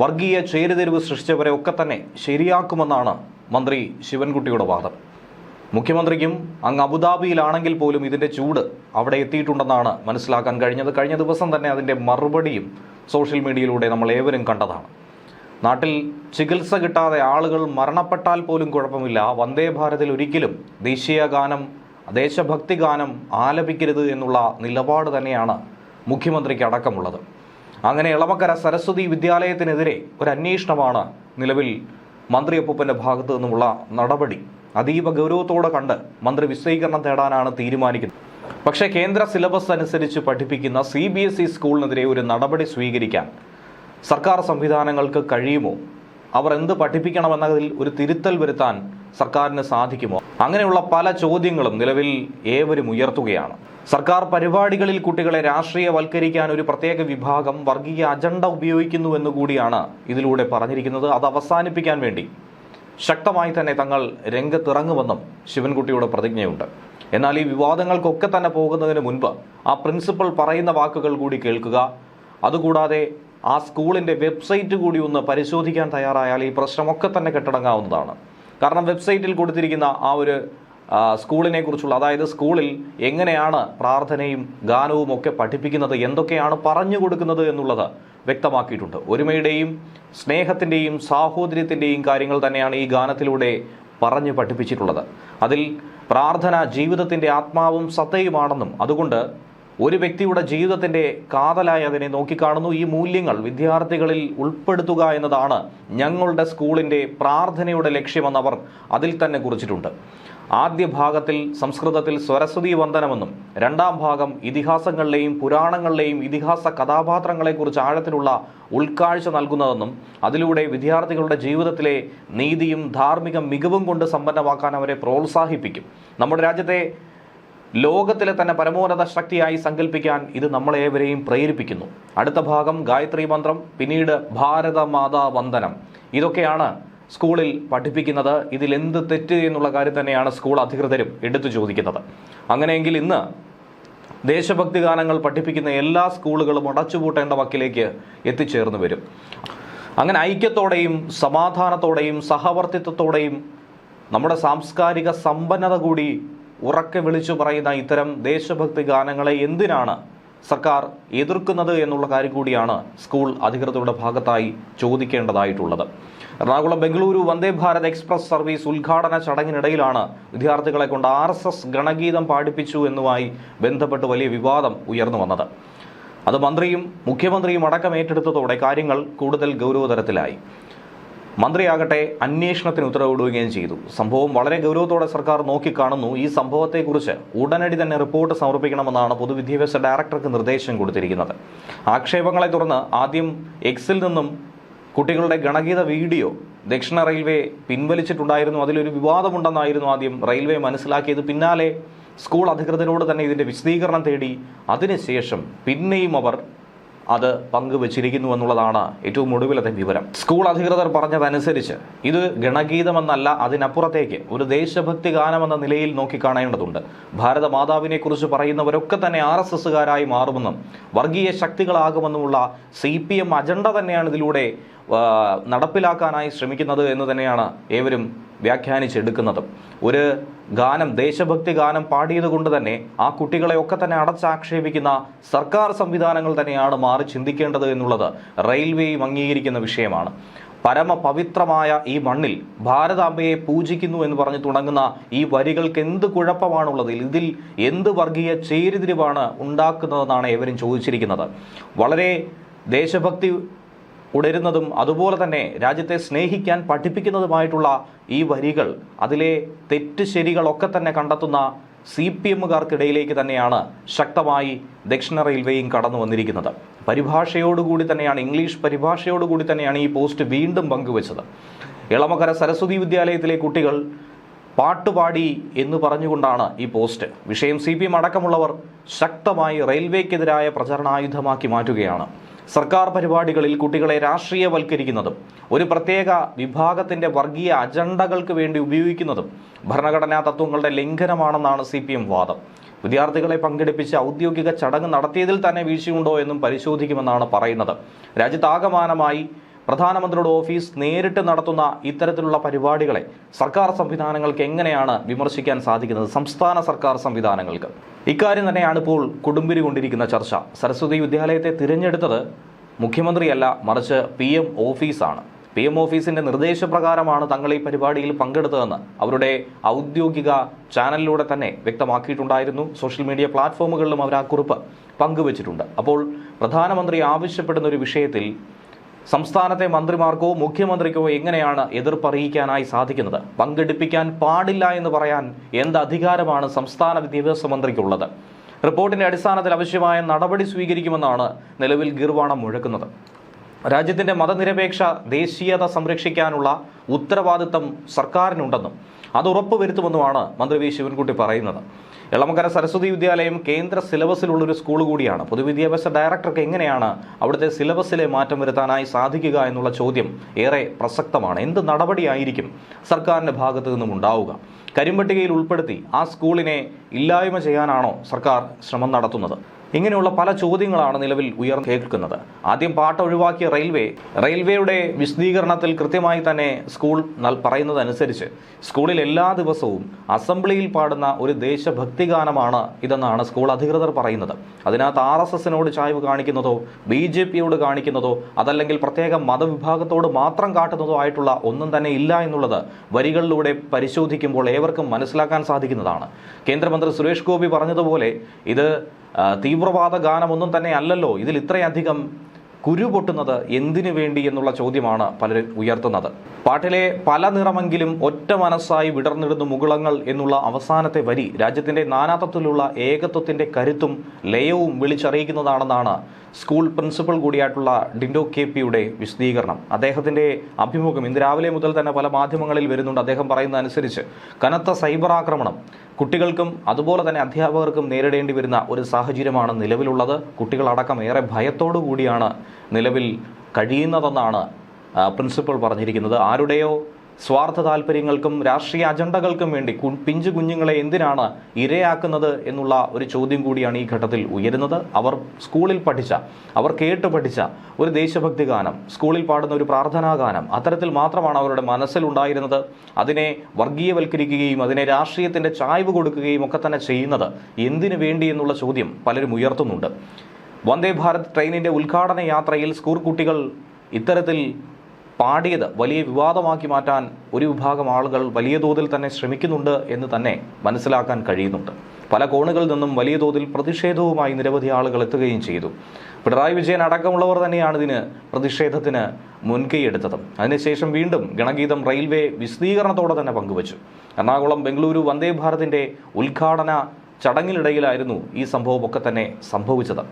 വർഗീയ ചേരുതെരുവ് സൃഷ്ടിച്ചവരെ ഒക്കെ തന്നെ ശരിയാക്കുമെന്നാണ് മന്ത്രി ശിവൻകുട്ടിയുടെ വാദം. മുഖ്യമന്ത്രിക്കും അങ്ങ് അബുദാബിയിലാണെങ്കിൽ പോലും ഇതിന്റെ ചൂട് അവിടെ എത്തിയിട്ടുണ്ടെന്നാണ് മനസ്സിലാക്കാൻ കഴിഞ്ഞത്. കഴിഞ്ഞ ദിവസം തന്നെ അതിന്റെ മറുപടിയും സോഷ്യൽ മീഡിയയിലൂടെ നമ്മൾ ഏവരും കണ്ടതാണ്. നാട്ടിൽ ചികിത്സ കിട്ടാതെ ആളുകൾ മരണപ്പെട്ടാൽ പോലും കുഴപ്പമില്ല. വന്ദേ ഭാരതിൽ ഒരിക്കലും ദേശീയ ഗാനം ദേശഭക്തി ഗാനം ആലപിക്കരുത് എന്നുള്ള നിലപാട് തന്നെയാണ് മുഖ്യമന്ത്രിക്ക് അടക്കമുള്ളത്. അങ്ങനെ ഇളമക്കര സരസ്വതി വിദ്യാലയത്തിനെതിരെ ഒരു അന്വേഷണമാണ് നിലവിൽ മന്ത്രി അപ്പൂപ്പന്റെ ഭാഗത്തു നിന്നുമുള്ള നടപടി. അതീവ ഗൗരവത്തോടെ കണ്ട് മന്ത്രി വിശദീകരണം തേടാനാണ് തീരുമാനിക്കുന്നത്. പക്ഷേ കേന്ദ്ര സിലബസ് അനുസരിച്ച് പഠിപ്പിക്കുന്ന സി ബി എസ് ഇ സ്കൂളിനെതിരെ ഒരു നടപടി സ്വീകരിക്കാൻ സർക്കാർ സംവിധാനങ്ങൾക്ക് കഴിയുമോ? അവർ എന്ത് പഠിപ്പിക്കണമെന്നതിൽ ഒരു തിരുത്തൽ വരുത്താൻ സർക്കാരിന് സാധിക്കുമോ? അങ്ങനെയുള്ള പല ചോദ്യങ്ങളും നിലവിൽ ഏവരും ഉയർത്തുകയാണ്. സർക്കാർ പരിപാടികളിൽ കുട്ടികളെ രാഷ്ട്രീയവൽക്കരിക്കാൻ ഒരു പ്രത്യേക വിഭാഗം വർഗീയ അജണ്ട ഉപയോഗിക്കുന്നുവെന്ന് കൂടിയാണ് ഇതിലൂടെ പറഞ്ഞിരിക്കുന്നത്. അത് അവസാനിപ്പിക്കാൻ വേണ്ടി ശക്തമായി തന്നെ തങ്ങൾ രംഗത്തിറങ്ങുമെന്നും ശിവൻകുട്ടിയുടെ പ്രതിജ്ഞയുണ്ട്. എന്നാൽ ഈ വിവാദങ്ങൾക്കൊക്കെ തന്നെ പോകുന്നതിന് മുൻപ് ആ പ്രിൻസിപ്പൽ പറയുന്ന വാക്കുകൾ കൂടി കേൾക്കുക. അതുകൂടാതെ ആ സ്കൂളിന്റെ വെബ്സൈറ്റ് കൂടി ഒന്ന് പരിശോധിക്കാൻ തയ്യാറായാൽ ഈ പ്രശ്നമൊക്കെ തന്നെ കെട്ടടങ്ങാവുന്നതാണ്. കാരണം വെബ്സൈറ്റിൽ കൊടുത്തിരിക്കുന്ന ആ ഒരു സ്കൂളിനെ കുറിച്ചുള്ള അതായത് സ്കൂളിൽ എങ്ങനെയാണ് പ്രാർത്ഥനയും ഗാനവും ഒക്കെ പഠിപ്പിക്കുന്നത് എന്തൊക്കെയാണ് പറഞ്ഞു കൊടുക്കുന്നത് എന്നുള്ളത് വ്യക്തമാക്കിയിട്ടുണ്ട്. ഒരുമയുടെയും സ്നേഹത്തിന്റെയും സാഹോദര്യത്തിന്റെയും കാര്യങ്ങൾ തന്നെയാണ് ഈ ഗാനത്തിലൂടെ പറഞ്ഞു പഠിപ്പിച്ചിട്ടുള്ളത്. അതിൽ പ്രാർത്ഥന ജീവിതത്തിന്റെ ആത്മാവും സത്തയുമാണെന്നും അതുകൊണ്ട് ഒരു വ്യക്തിയുടെ ജീവിതത്തിന്റെ കാതലായി അതിനെ നോക്കിക്കാണുന്നു. ഈ മൂല്യങ്ങൾ വിദ്യാർത്ഥികളിൽ ഉൾപ്പെടുത്തുക എന്നതാണ് ഞങ്ങളുടെ സ്കൂളിന്റെ പ്രാർത്ഥനയുടെ ലക്ഷ്യമെന്നവർ അതിൽ തന്നെ കുറിച്ചിട്ടുണ്ട്. ആദ്യ ഭാഗത്തിൽ സംസ്കൃതത്തിൽ സ്വരസ്വതി വന്ദനമെന്നും രണ്ടാം ഭാഗം ഇതിഹാസങ്ങളിലെയും പുരാണങ്ങളിലെയും ഇതിഹാസ കഥാപാത്രങ്ങളെക്കുറിച്ച് ആഴത്തിലുള്ള ഉൾക്കാഴ്ച നൽകുന്നതെന്നും അതിലൂടെ വിദ്യാർത്ഥികളുടെ ജീവിതത്തിലെ നീതിയും ധാർമ്മിക മികവും കൊണ്ട് സമ്പന്നമാക്കാൻ അവരെ പ്രോത്സാഹിപ്പിക്കും. നമ്മുടെ രാജ്യത്തെ ലോകത്തിലെ തന്നെ പരമോന്നത ശക്തിയായി സങ്കല്പിക്കാൻ ഇത് നമ്മളേവരെയും പ്രേരിപ്പിക്കുന്നു. അടുത്ത ഭാഗം ഗായത്രി മന്ത്രം പിന്നീട് ഭാരതമാതാ വന്ദനം. ഇതൊക്കെയാണ് സ്കൂളിൽ പഠിപ്പിക്കുന്നത്. ഇതിൽ എന്ത് തെറ്റ് എന്നുള്ള കാര്യം തന്നെയാണ് സ്കൂൾ അധികൃതരും എടുത്തു ചോദിക്കുന്നത്. അങ്ങനെയെങ്കിൽ ഇന്ന് ദേശഭക്തി ഗാനങ്ങൾ പഠിപ്പിക്കുന്ന എല്ലാ സ്കൂളുകളും അടച്ചുപൂട്ടേണ്ട വക്കിലേക്ക് എത്തിച്ചേർന്ന് വരും. അങ്ങനെ ഐക്യത്തോടെയും സമാധാനത്തോടെയും സഹവർത്തിത്വത്തോടെയും നമ്മുടെ സാംസ്കാരിക സമ്പന്നത കൂടി ഉറക്കെ വിളിച്ചു പറയുന്ന ഇത്തരം ദേശഭക്തി ഗാനങ്ങളെ എന്തിനാണ് സർക്കാർ എതിർക്കുന്നത് എന്നുള്ള കാര്യം കൂടിയാണ് സ്കൂൾ അധികൃതരുടെ ഭാഗത്തായി ചോദിക്കേണ്ടതായിട്ടുള്ളത്. എറണാകുളം ബംഗളൂരു വന്ദേ ഭാരത് എക്സ്പ്രസ് സർവീസ് ഉദ്ഘാടന ചടങ്ങിനിടയിലാണ് വിദ്യാർത്ഥികളെ കൊണ്ട് ആർ എസ് എസ് ഗണഗീതം പാടിപ്പിച്ചു എന്നുമായി ബന്ധപ്പെട്ട് വലിയ വിവാദം ഉയർന്നു വന്നത്. അത് മന്ത്രിയും മുഖ്യമന്ത്രിയും അടക്കം ഏറ്റെടുത്തതോടെ കാര്യങ്ങൾ കൂടുതൽ ഗൗരവതരത്തിലായി. മന്ത്രിയാകട്ടെ അന്വേഷണത്തിന് ഉത്തരവിടുകയും ചെയ്തു. സംഭവം വളരെ ഗൗരവത്തോടെ സർക്കാർ നോക്കിക്കാണുന്നു. ഈ സംഭവത്തെക്കുറിച്ച് ഉടനടി തന്നെ റിപ്പോർട്ട് സമർപ്പിക്കണമെന്നാണ് പൊതുവിദ്യാഭ്യാസ ഡയറക്ടർക്ക് നിർദ്ദേശം കൊടുത്തിരിക്കുന്നത്. ആക്ഷേപങ്ങളെ തുടർന്ന് ആദ്യം എക്സിൽ നിന്നും കുട്ടികളുടെ ഗണഗീത വീഡിയോ ദക്ഷിണ റെയിൽവേ പിൻവലിച്ചിട്ടുണ്ടായിരുന്നു. അതിലൊരു വിവാദമുണ്ടെന്നായിരുന്നു ആദ്യം റെയിൽവേ മനസ്സിലാക്കിയത്. പിന്നാലെ സ്കൂൾ അധികൃതരോട് തന്നെ ഇതിന്റെ വിശദീകരണം തേടി. അതിനുശേഷം പിന്നെയും അവർ അത് പങ്കുവച്ചിരിക്കുന്നു എന്നുള്ളതാണ് ഏറ്റവും ഒടുവിലത്തെ വിവരം. സ്കൂൾ അധികൃതർ പറഞ്ഞതനുസരിച്ച് ഇത് ഗണഗീതമെന്നല്ല അതിനപ്പുറത്തേക്ക് ഒരു ദേശഭക്തി ഗാനമെന്ന നിലയിൽ നോക്കിക്കാണേണ്ടതുണ്ട്. ഭാരത മാതാവിനെ കുറിച്ച് പറയുന്നവരൊക്കെ തന്നെ ആർ എസ് എസുകാരായി മാറുമെന്നും വർഗീയ ശക്തികളാകുമെന്നുമുള്ള സി പി എം അജണ്ട തന്നെയാണ് ഇതിലൂടെ നടപ്പിലാക്കാനായി ശ്രമിക്കുന്നത് എന്ന് തന്നെയാണ് ഏവരും വ്യാഖ്യാനിച്ചെടുക്കുന്നതും. ഒരു ഗാനം ദേശഭക്തി ഗാനം പാടിയത് കൊണ്ട് തന്നെ ആ കുട്ടികളെയൊക്കെ തന്നെ അടച്ചാക്ഷേപിക്കുന്ന സർക്കാർ സംവിധാനങ്ങൾ തന്നെയാണ് മാറി ചിന്തിക്കേണ്ടത് എന്നുള്ളത് റെയിൽവേയും അംഗീകരിക്കുന്ന വിഷയമാണ്. പരമപവിത്രമായ ഈ മണ്ണിൽ ഭാരതാംബയെ പൂജിക്കുന്നു എന്ന് പറഞ്ഞ് തുടങ്ങുന്ന ഈ വരികൾക്ക് എന്ത് കുഴപ്പമാണുള്ളത്? ഇതിൽ എന്ത് വർഗീയ ചേരിതിരിവാണ് ഉണ്ടാക്കുന്നതെന്നാണ് ഏവരും ചോദിച്ചിരിക്കുന്നത്. വളരെ ദേശഭക്തി ഉടരുന്നതും അതുപോലെ തന്നെ രാജ്യത്തെ സ്നേഹിക്കാൻ പഠിപ്പിക്കുന്നതുമായിട്ടുള്ള ഈ വരികൾ അതിലെ തെറ്റ് ശരികളൊക്കെ തന്നെ കണ്ടെത്തുന്ന സി പി എമ്മുകാർക്കിടയിലേക്ക് തന്നെയാണ് ശക്തമായി ദക്ഷിണ റെയിൽവേയും കടന്നു വന്നിരിക്കുന്നത്. പരിഭാഷയോടുകൂടി തന്നെയാണ് ഇംഗ്ലീഷ് പരിഭാഷയോടുകൂടി തന്നെയാണ് ഈ പോസ്റ്റ് വീണ്ടും പങ്കുവച്ചത്. ഇളമകര സരസ്വതി വിദ്യാലയത്തിലെ കുട്ടികൾ പാട്ടുപാടി എന്ന് പറഞ്ഞുകൊണ്ടാണ് ഈ പോസ്റ്റ്. വിഷയം സി പി എം അടക്കമുള്ളവർ ശക്തമായി റെയിൽവേക്കെതിരായ പ്രചരണായുധമാക്കി മാറ്റുകയാണ്. സർക്കാർ പരിപാടികളിൽ കുട്ടികളെ രാഷ്ട്രീയവൽക്കരിക്കുന്നതും ഒരു പ്രത്യേക വിഭാഗത്തിന്റെ വർഗീയ അജണ്ടകൾക്ക് വേണ്ടി ഉപയോഗിക്കുന്നതും ഭരണഘടനാ തത്വങ്ങളുടെ ലംഘനമാണെന്നാണ് സി വാദം. വിദ്യാർത്ഥികളെ പങ്കെടുപ്പിച്ച് ഔദ്യോഗിക ചടങ്ങ് നടത്തിയതിൽ തന്നെ വീഴ്ചയുണ്ടോ എന്നും പരിശോധിക്കുമെന്നാണ് പറയുന്നത്. രാജ്യത്താകമാനമായി പ്രധാനമന്ത്രിയുടെ ഓഫീസ് നേരിട്ട് നടത്തുന്ന ഇത്തരത്തിലുള്ള പരിപാടികളെ സർക്കാർ സംവിധാനങ്ങൾക്ക് എങ്ങനെയാണ് വിമർശിക്കാൻ സാധിക്കുന്നത്? സംസ്ഥാന സർക്കാർ സംവിധാനങ്ങൾക്ക്. ഇക്കാര്യം തന്നെയാണ് ഇപ്പോൾ കുടുംബിരി കൊണ്ടിരിക്കുന്ന ചർച്ച. സരസ്വതി വിദ്യാലയത്തെ തിരഞ്ഞെടുത്തത് മുഖ്യമന്ത്രിയല്ല മറിച്ച് പി എം ഓഫീസാണ്. പി എം ഓഫീസിന്റെ നിർദ്ദേശപ്രകാരമാണ് തങ്ങൾ ഈ പരിപാടിയിൽ പങ്കെടുത്തതെന്ന് അവരുടെ ഔദ്യോഗിക ചാനലിലൂടെ തന്നെ വ്യക്തമാക്കിയിട്ടുണ്ടായിരുന്നു. സോഷ്യൽ മീഡിയ പ്ലാറ്റ്ഫോമുകളിലും അവർ ആ കുറിപ്പ് പങ്കുവച്ചിട്ടുണ്ട്. അപ്പോൾ പ്രധാനമന്ത്രി ആവശ്യപ്പെടുന്ന ഒരു വിഷയത്തിൽ സംസ്ഥാനത്തെ മന്ത്രിമാർക്കോ മുഖ്യമന്ത്രിക്കോ എങ്ങനെയാണ് എതിർപ്പറിയിക്കാനായി സാധിക്കുന്നത്? പങ്കെടുപ്പിക്കാൻ പാടില്ല എന്ന് പറയാൻ എന്ത് അധികാരമാണ് സംസ്ഥാന വിദ്യാഭ്യാസ മന്ത്രിക്കുള്ളത്? റിപ്പോർട്ടിന്റെ അടിസ്ഥാനത്തിൽ ആവശ്യമായ നടപടി സ്വീകരിക്കുമെന്നാണ് നിലവിൽ ഗിർവാണം മുഴക്കുന്നത്. രാജ്യത്തിന്റെ മതനിരപേക്ഷ ദേശീയത സംരക്ഷിക്കാനുള്ള ഉത്തരവാദിത്തം സർക്കാരിനുണ്ടെന്നും അത് ഉറപ്പുവരുത്തുമെന്നുമാണ് മന്ത്രി വി. ശിവൻകുട്ടി പറയുന്നത്. എളമക്കര സരസ്വതി വിദ്യാലയം കേന്ദ്ര സിലബസിലുള്ള ഒരു സ്കൂൾ കൂടിയാണ്. പൊതുവിദ്യാഭ്യാസ ഡയറക്ടർക്ക് എങ്ങനെയാണ് അവിടുത്തെ സിലബസിലെ മാറ്റം വരുത്താനായി സാധിക്കുക എന്നുള്ള ചോദ്യം ഏറെ പ്രസക്തമാണ്. എന്ത് നടപടിയായിരിക്കും സർക്കാരിന്റെ ഭാഗത്തു നിന്നും ഉണ്ടാവുക? കരിമ്പട്ടികയിൽ ഉൾപ്പെടുത്തി ആ സ്കൂളിനെ ഇല്ലായ്മ ചെയ്യാനാണോ സർക്കാർ ശ്രമം നടത്തുന്നത്? ഇങ്ങനെയുള്ള പല ചോദ്യങ്ങളാണ് നിലവിൽ ഉയർന്നു കേൾക്കുന്നത്. ആദ്യം പാട്ട് ഒഴിവാക്കിയ റെയിൽവേ റെയിൽവേയുടെ വിശദീകരണത്തിൽ കൃത്യമായി തന്നെ സ്കൂൾ പറയുന്നതനുസരിച്ച് സ്കൂളിൽ എല്ലാ ദിവസവും അസംബ്ലിയിൽ പാടുന്ന ഒരു ദേശഭക്തി ഗാനമാണ് ഇതെന്നാണ് സ്കൂൾ അധികൃതർ പറയുന്നത്. അതിനകത്ത് ആർ എസ് എസിനോട് ചായ്വ് കാണിക്കുന്നതോ ബി ജെ പിയോട് കാണിക്കുന്നതോ അതല്ലെങ്കിൽ പ്രത്യേക മതവിഭാഗത്തോട് മാത്രം കാട്ടുന്നതോ ആയിട്ടുള്ള ഒന്നും തന്നെ ഇല്ല എന്നുള്ളത് വരികളിലൂടെ പരിശോധിക്കുമ്പോൾ ഏവർക്കും മനസ്സിലാക്കാൻ സാധിക്കുന്നതാണ്. കേന്ദ്രമന്ത്രി സുരേഷ് ഗോപി പറഞ്ഞതുപോലെ ഇത് തീവ്രവാദ ഗാനമൊന്നും തന്നെ അല്ലല്ലോ. ഇതിൽ ഇത്രയധികം കുരു പൊട്ടുന്നത് എന്തിനു വേണ്ടി എന്നുള്ള ചോദ്യമാണ് പലരും ഉയർത്തുന്നത്. പാട്ടിലെ പല നിറമെങ്കിലും ഒറ്റ മനസ്സായി വിടർന്നിടുന്ന മുകുളങ്ങൾ എന്നുള്ള അവസാനത്തെ വരി രാജ്യത്തിന്റെ നാനാത്വത്തിലുള്ള ഏകത്വത്തിന്റെ കരുത്തും ലയവും വിളിച്ചറിയിക്കുന്നതാണെന്നാണ് സ്കൂൾ പ്രിൻസിപ്പൽ കൂടിയായിട്ടുള്ള ഡിൻഡോ കെ പിയുടെ വിശദീകരണം. അദ്ദേഹത്തിന്റെ അഭിമുഖം ഇന്ന് രാവിലെ മുതൽ തന്നെ പല മാധ്യമങ്ങളിൽ വരുന്നുണ്ട്. അദ്ദേഹം പറയുന്നത് അനുസരിച്ച് കനത്ത സൈബർ ആക്രമണം കുട്ടികൾക്കും അതുപോലെ തന്നെ അധ്യാപകർക്കും നേരിടേണ്ടി വരുന്ന ഒരു സാഹചര്യമാണ് നിലവിലുള്ളത്. കുട്ടികളടക്കം ഏറെ ഭയത്തോടു കൂടിയാണ് നിലവിൽ കഴിയുന്നതെന്നാണ് പ്രിൻസിപ്പൾ പറഞ്ഞിരിക്കുന്നത്. ആരുടെയോ സ്വാർത്ഥ താല്പര്യങ്ങൾക്കും രാഷ്ട്രീയ അജണ്ടകൾക്കും വേണ്ടി പിഞ്ചു കുഞ്ഞുങ്ങളെ എന്തിനാണ് ഇരയാക്കുന്നത് എന്നുള്ള ഒരു ചോദ്യം കൂടിയാണ് ഈ ഘട്ടത്തിൽ ഉയരുന്നത്. അവർ സ്കൂളിൽ പഠിച്ച അവർ കേട്ട് പഠിച്ച ഒരു ദേശഭക്തി ഗാനം സ്കൂളിൽ പാടുന്ന ഒരു പ്രാർത്ഥനാ ഗാനം അത്തരത്തിൽ മാത്രമാണ് അവരുടെ മനസ്സിലുണ്ടായിരുന്നത് അതിനെ വർഗീയവൽക്കരിക്കുകയും അതിനെ രാഷ്ട്രീയത്തിന്റെ ചായ്വ് കൊടുക്കുകയും ഒക്കെ തന്നെ ചെയ്യുന്നത് എന്തിനു വേണ്ടി എന്നുള്ള ചോദ്യം പലരും ഉയർത്തുന്നുണ്ട്. വന്ദേ ഭാരത് ട്രെയിനിന്റെ ഉദ്ഘാടന യാത്രയിൽ സ്കൂൾ കുട്ടികൾ ഇത്തരത്തിൽ പാടിയത് വലിയ വിവാദമാക്കി മാറ്റാൻ ഒരു വിഭാഗം ആളുകൾ വലിയ തോതിൽ തന്നെ ശ്രമിക്കുന്നുണ്ട് എന്ന് തന്നെ മനസ്സിലാക്കാൻ കഴിയുന്നുണ്ട്. പല കോണുകളിൽ നിന്നും വലിയ തോതിൽ പ്രതിഷേധവുമായി നിരവധി ആളുകൾ എത്തുകയും ചെയ്തു. പിണറായി വിജയൻ അടക്കമുള്ളവർ തന്നെയാണ് ഇതിന് പ്രതിഷേധത്തിന് മുൻകൈയെടുത്തത്. അതിനുശേഷം വീണ്ടും ഗണഗീതം റെയിൽവേ വിശദീകരണത്തോടെ തന്നെ പങ്കുവച്ചു. എറണാകുളം ബംഗളൂരു വന്ദേ ഭാരതിന്റെ ഉദ്ഘാടന ചടങ്ങിനിടയിലായിരുന്നു ഈ സംഭവമൊക്കെ തന്നെ സംഭവിച്ചത്.